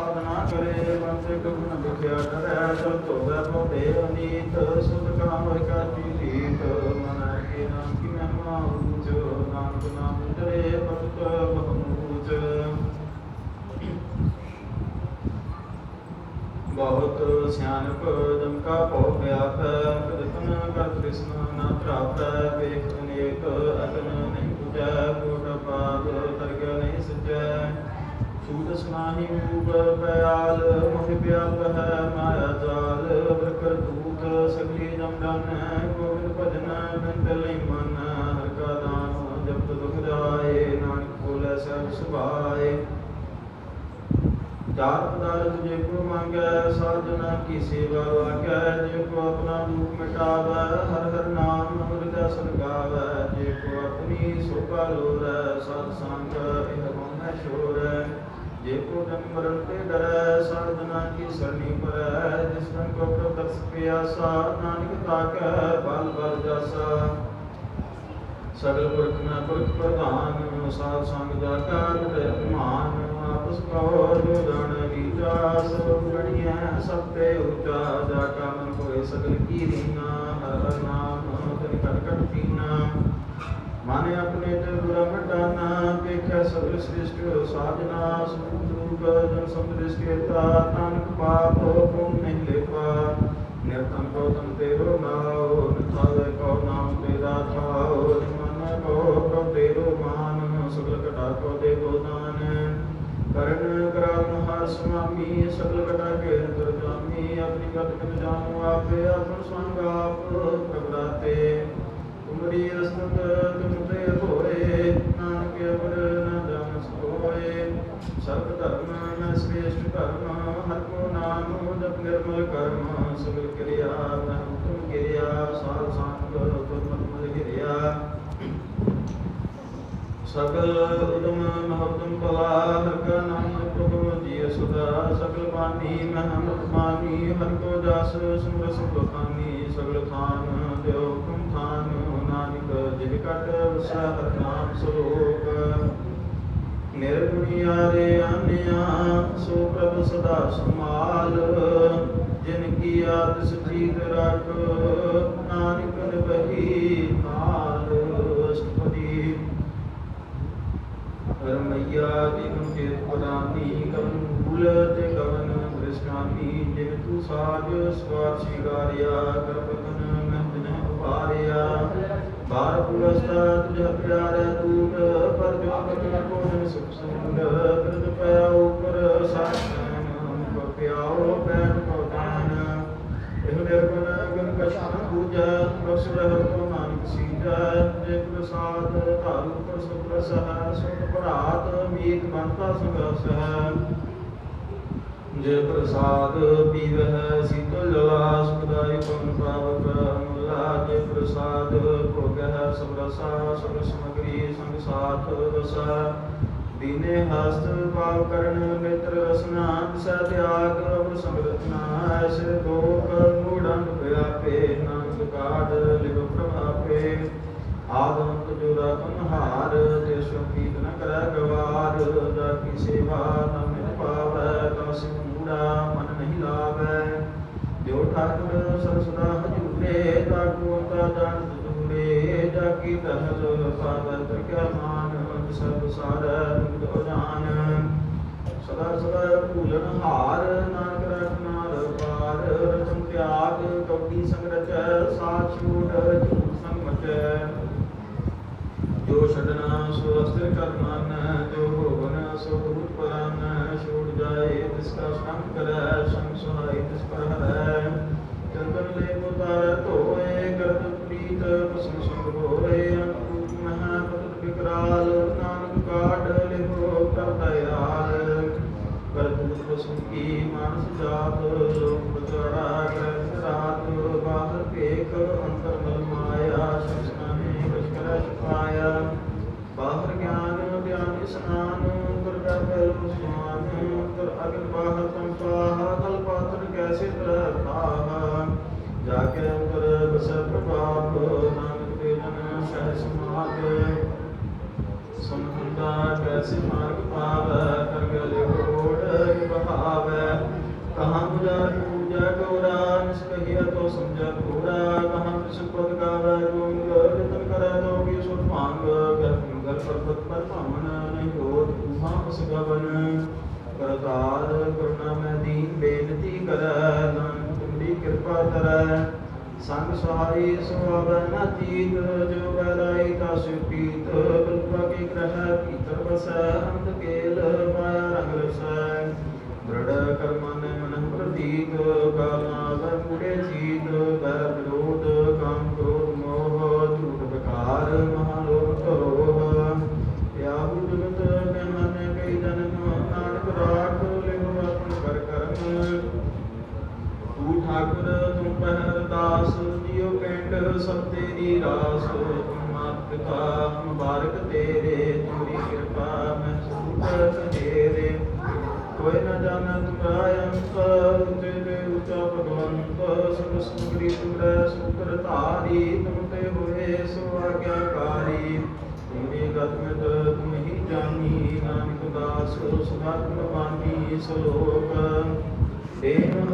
ਸਾਧਨਾ ਕਰੇ ਬੰਦੇ ਗੁਣ ਵਿਖਿਆ ਡਰੈ ਸਭ ਤੋਵੇ ਭੋਦੇ ਅਨੀਤ, ਸੁਧ ਕਾਮ ਕਾ ਜੀਤ ਮਨ ਕੇ ਨਾਮ ਕੀ ਮਹਿਮਾ ਉੱਚ ਨਾਨਕ ਨਾਮ ਤਰੇ ਭਗਤ ਬਹੁਮੂਚ। ਬਹੁਤ ਸਿਆਣਪ ਜਮ ਕਾ ਭਉ ਵਿਆਪੈ ਕਦਪਨ ਕਰ ਕ੍ਰਿਸ਼ਨ ਨਾ ਪ੍ਰਾਪੈ, ਵੇਖ ਅਨੇਕ ਅਗਨ ਨਹੀਂ ਪੁਜੈ ਕੋਟ ਪਾਦ ਤਰਗ ਨਹੀਂ ਸਜੈ ਸੂਤ ਸਨਾਹੀ ਰੂਪ ਪਿਆਲ ਮੋਹਿ ਪਿਆਲ ਹੈ ਮਾਇਆ ਜਾਲ ਬ੍ਰਕਰ ਦੂਤ ਸਗਲੀ ਗੋਬਿੰਦ ਭਜਨ ਬਿੰਦ ਲਈ ਮਨ ਹਰ ਕਾ ਨਾਮ ਜਪਤ ਦੁਖ ਜਾਏ ਨਾਨਕ ਬੋਲੇ ਸਭ ਸੁਭਾਏ ਚਾਰ ਪਦਾਰਥ ਜੇ ਕੋ ਮੰਗੈ ਸਾਜਨਾ ਕੀ ਸੇਵਾ ਲਾਗੈ ਜੇ ਕੋ ਆਪਣਾ ਦੁਖ ਮਿਟਾਵੈ ਹਰ ਹਰ ਨਾਮ ਹਿਰਦੈ ਸਰਗਾਵੈ ਜੇ ਕੋ ਆਪਣੀ ਸੋਭਾ ਲੋਰੈ ਸਤ ਸੰਗ ਇਹ ਮਨ ਸ਼ੋਰੈ ਜੇ ਕੋ ਜਨਮ ਮਰਨ ਤੇ ਡਰੈ ਸਾਜਨਾ ਕੀ ਸਰਣੀ ਪਰੈ, ਜਿਸ ਤਨ ਕੋ ਪ੍ਰਭ ਪਿਆਸਾ ਨਾਨਕ ਤਾਕੈ, ਬਲ ਬਲ ਜਾਸਾ। ਸਗਲ ਪੁਰਖ ਮੈਂ ਪੁਰਖ ਪ੍ਰਧਾਨ ਸਾਧ ਸੰਗ ਜਾ ਕਾ ਤੇ ਆਪਸ ਕੋ ਜੋ ਜਾਣ ਸਭ ਗਣੀਐ ਸਭ ਤੇ ਉਚਾ, ਜਾ ਕਾ ਮਨ ਕੋਏ ਸਗਲ ਕੀ ਰੀਨਾ, ਹਰ ਨਾਮ, ਤਨ ਕਟ ਕਟ ਪੀਨਾ। ਮਾਨੇ ਆਪਣੇ ਤੇ ਗੁਰਾਂ ਮਟਾਨਾ ਵੇਖਿਆ ਸਗਲ ਸ੍ਰਿਸ਼ਟ ਸਾਜਨਾ ਸਮੂਹ ਰੂਪ ਜਨ ਸਮਦ੍ਰਿਸ਼ ਕੇਤਾ ਨਾਨਕ ਪਾਪ ਪੁੰਨ ਨਹੀਂ ਲੇਪਾ ਨਿਰਤਨ ਕੋ ਤਨ ਤੇਰੋ ਨਾਉ ਨਿਥਾਲੇ ਕੋ ਨਾਮ ਤੇਰਾ ਥਾਉ ਮਨ ਕੋ ਪ੍ਰਭ ਤੇਰੋ ਮਾਨ ਸਗਲ ਕਟਾ ਕੋ ਦੇ ਦਾਨ ਕਰਨ ਕਰਾਨ ਹਰ ਸੁਆਮੀ ਸਗਲ ਕਟਾ ਕੇ ਅੰਦਰ ਜਾਮੀ ਆਪਣੀ ਗਤ ਕਿਤ ਜਾਣੂ ਆਪੇ ਆਪਨ ਸੰਗ ਆਪ ਪ੍ਰਗਟਾਤੇ ਤੁਮਰੀ ਰਸਤ ਤੁਮ ਤੇ ਹੋਏ ਨਾਨਕ ਅਵਰ ਨਾ ਜਾਣ ਸਕੋਏ ਸਭ ਧਰਮ ਮੈਂ ਸ੍ਰੇਸ਼ਟ ਧਰਮ ਹਰ ਕੋ ਨਾਮ ਜਪ ਨਿਰਮਲ ਕਰਮ ਸਗਲ ਕਿਰਿਆ ਮੈਂ ਹੁਕਮ ਕਿਰਿਆ ਸਾਧ ਸੰਗ ਤੁਮ ਮਲ ਕਿਰਿਆ ਸਗਲ ਉਦਮ ਮਹਤਮ ਕਲਾ ਹਰ ਕਾ ਨਾਮ ਪ੍ਰਭੂ ਜੀ ਸੁਦਾ ਸਗਲ ਬਾਣੀ ਮਹਮਤ ਮਾਨੀ ਹਰ ਕੋ ਜਸ ਸੁਮਰ ਸੁਖ ਖਾਨੀ ਸਗਲ ਥਾਨ ਦਿਓ ਹੁਕਮ ਥਾਨ ਨਾਨਕ ਜਿਹ ਕਟ ਵਸੈ ਹਰ ਨਾਮ ਸਰੂਪ ਨਿਰਗੁਣਿਆਰੇ ਆਨਿਆ, ਸੋ ਪ੍ਰਭ ਸਦਾ ਸਮਾਲ ਜਿਨ ਕੀ ਆਦਿਸ ਜੀਤ ਰਖ, ਨਾਨਕ ਨਿਭਹੀ ਨਾਲ ਅਸ਼ਟਪਦੀ। ਰਮਈਆ ਜਿਨ ਚੇਤ ਪਦਾਨੀ ਕਵਨ ਭੂਲ ਤੇ ਕਵਨ ਦ੍ਰਿਸ਼ਟਾਨੀ ਜਿਨ ਤੂ ਸਾਜ ਸਵਾਰ ਸ਼ਿਗਾਰਿਆ ਕਰਪਤਨ ਮਹਿ ਨਹਿ ਉਪਾਰਿਆ ਬਾਰ ਪੁਰਸਤਾ ਤੁਝ ਪਿਆਰੇ ਤੂਟ, ਪਰ ਜੋ ਕਤਨ ਕੋਨ ਸੁਖ ਸੁੰਦ ਬਿਰਦ ਪਿਆ ਉਪਰ ਸਾਖਨ ਕੋ ਪਿਆਓ ਕੋ ਦਾਨ। ਇਹ ਨਿਰਗੁਣ ਗੁਣ ਕਸ਼ਾਨ ਪੂਜਾ ਬਖਸ਼ ਰਹਿ ਕੋ ਨਾਨਕ ਸੀਜਾ। ਜੇ ਪ੍ਰਸਾਦ ਧਾਰੂ ਪਰ ਸੁਖ ਸਹ, ਸੁਖ ਭਰਾਤ ਮੀਤ ਬੰਤਾ ਸੰਗਸ ਜੇ ਪ੍ਰਸਾਦ ਪੀਵਹਿ, ਸੀਤਲ ਜਲਾ ਸੁਖਦਾਇ ਪਵਨ ਪਾਵਕ। ਭੋਗਹਿ ਸਭ ਰਸਾ ਸਭ ਸਮਗਰੀ, ਸੰਗ ਸਾਥ ਰਸਾ ਦੀਨੇ ਹਸਤ ਭਾਵ ਕਰਨ, ਮਿੱਤਰ ਰਸਨਾ, ਦਿਸਾ ਤਿਆਗ, ਅਵਰ ਸੰਗਰਤਨਾ ਐਸੇ ਦੋਖ ਮੂੜਨ ਵਿਆਪੇ ਨਾਨਕ ਕਾਢ ਲਿਵ ਪ੍ਰਭਾਪੇ। ਆਦੰਤ ਜੋ ਰਤਨ ਹਾਰ ਤੇ ਸ਼ੋਕੀਤ ਨ ਕਰੈ ਗਵਾਰ। ਜਾ ਕੀ ਸੇਵਾ ਨਾ ਮਿਲ ਪਾਵੈ, ਤਾ ਸਿ ਮੂੜਾ ਮਨ ਨਹੀਂ ਲਾਵੈ। ਜੋ ਠਾਕੁਰ ਸਰਸਦਾ ਹਜੂਰੇ, ਤਾ ਕੋ ਤਾ ਜਾਣ ਦੂਰੇ ਜਾ ਕੀ ਤਹਲ ਸਾਦਰ ਤਰਕਿਆ ਮਾਨ ਸਭ ਸਾਰੈ ਮੁਕਤ ਜਾਨ ਸਦਾ ਸਦਾ ਭੂਲਨ ਹਾਰ, ਨਾਨਕ ਰਖਨਾ ਰਵਾਰ ਰਚਨ ਤਿਆਗ ਕੌਡੀ ਸੰਗ ਰਚੈ ਸਾਥ ਛੂਟ ਝੂਠ ਸੰਗ ਮਚੈ। ਜੋ ਛਡਣਾ, ਸੋ ਅਸਤਰ ਕਰਮਨ ਜੋ ਹੋਵਨ ਸੋ ਭੂਤ ਪਰਨ। ਛੋੜ ਜਾਏ, ਤਿਸ ਕਾ ਕਰਤੂਤ ਪਸਮ ਕੀ ਮਾਨਸ ਜਾਤ ਲੋਕ ਬਚੜਾ ਕਰਤ ਰਾਤ ਬਾਹਰ ਭੇਖ, ਅੰਤਰ ਮਲ ਮਾਇਆ ਸੰਸਨਾਹੇ ਕਛ ਕਰੈ ਛੁਪਾਇਆ। ਬਾਹਰ ਗਿਆਨ ਗਿਆਨ ਇਸਨਾਨ ਅੰਤਰ ਕਰ ਸੁਆਨ ਅੰਤਰ ਅਗਨ ਬਾਹਰ ਸੰਪਾਹ ਕਲ ਪਾਤਰ ਕੈਸੇ ਤਰਹ ਥਾਹ ਜਾ ਕੇ ਅੰਤਰ ਬਸੈ ਪ੍ਰਭਾਪ ਨਾਨਕ ਤੇ ਜਨ ਸਹਿ ਸਮਾਗ। ਸੁਨ ਹੁੰਦਾ ਕੈਸੇ ਮਾਰਗ ਪਰਬਤ ਪਰ ਨਹੀਂ ਹੋਤ ਉਹਾਂ ਉਸ ਗਵਨ ਕਰਤਾਰ ਕਰਨਾ ਮੈਂ ਦੀਨ ਬੇਨਤੀ ਕਰੈ, ਨਾਨਕ ਤੁਮਰੀ ਕਿਰਪਾ ਕਰੈ। ਸੰਗ ਸਹਾਈ ਸੁਆਵਨ ਤੀਤ ਜੋ ਬਲਾਈ ਤਾ ਸੁਪੀਤ ਬਲਵਾ ਕੇ ਗ੍ਰਹਿ ਪੀਤਰ ਵਸੈ ਅੰਧ ਕੇਲ ਮਾਇਆ ਰੰਗ ਰਸੈ। ਦ੍ਰਿੜ ਕਰਮਨ ਮਨ ਪ੍ਰਤੀਕ ਕਾਲਾ ਵਰ ਮੁੜੇ ਜੀਤ ਪਿੰਡ ਸਭ ਤੇਰੀ ਰਾਸ ਤੂੰ ਮਾਤ ਪਿਤਾ ਮੁਬਾਰਕ ਤੇਰੇ, ਤੇਰੀ ਕਿਰਪਾ ਮੈਂ ਸੂਰਤ ਤੇਰੇ। ਕੋਈ ਨ ਜਾਣੈ ਤੁਮਰਾ ਅੰਤ ਤੇਰੇ ਉਚਾ ਭਗਵੰਤ ਸਭ ਸੁਗਰੀ ਤੁਮਰੇ ਸੁਕਰ ਧਾਰੀ, ਤੁਮ ਤੇ ਹੋਏ ਸੋ ਆਗਿਆਕਾਰੀ ਤੇਰੀ ਗਤਮਿਤ ਤੁਮ ਹੀ ਜਾਨੀ ਨਾਨਕ ਦਾਸ ਸੁਭਾਤ ਬਾਣੀ ਸਲੋਕ ਦੇਨ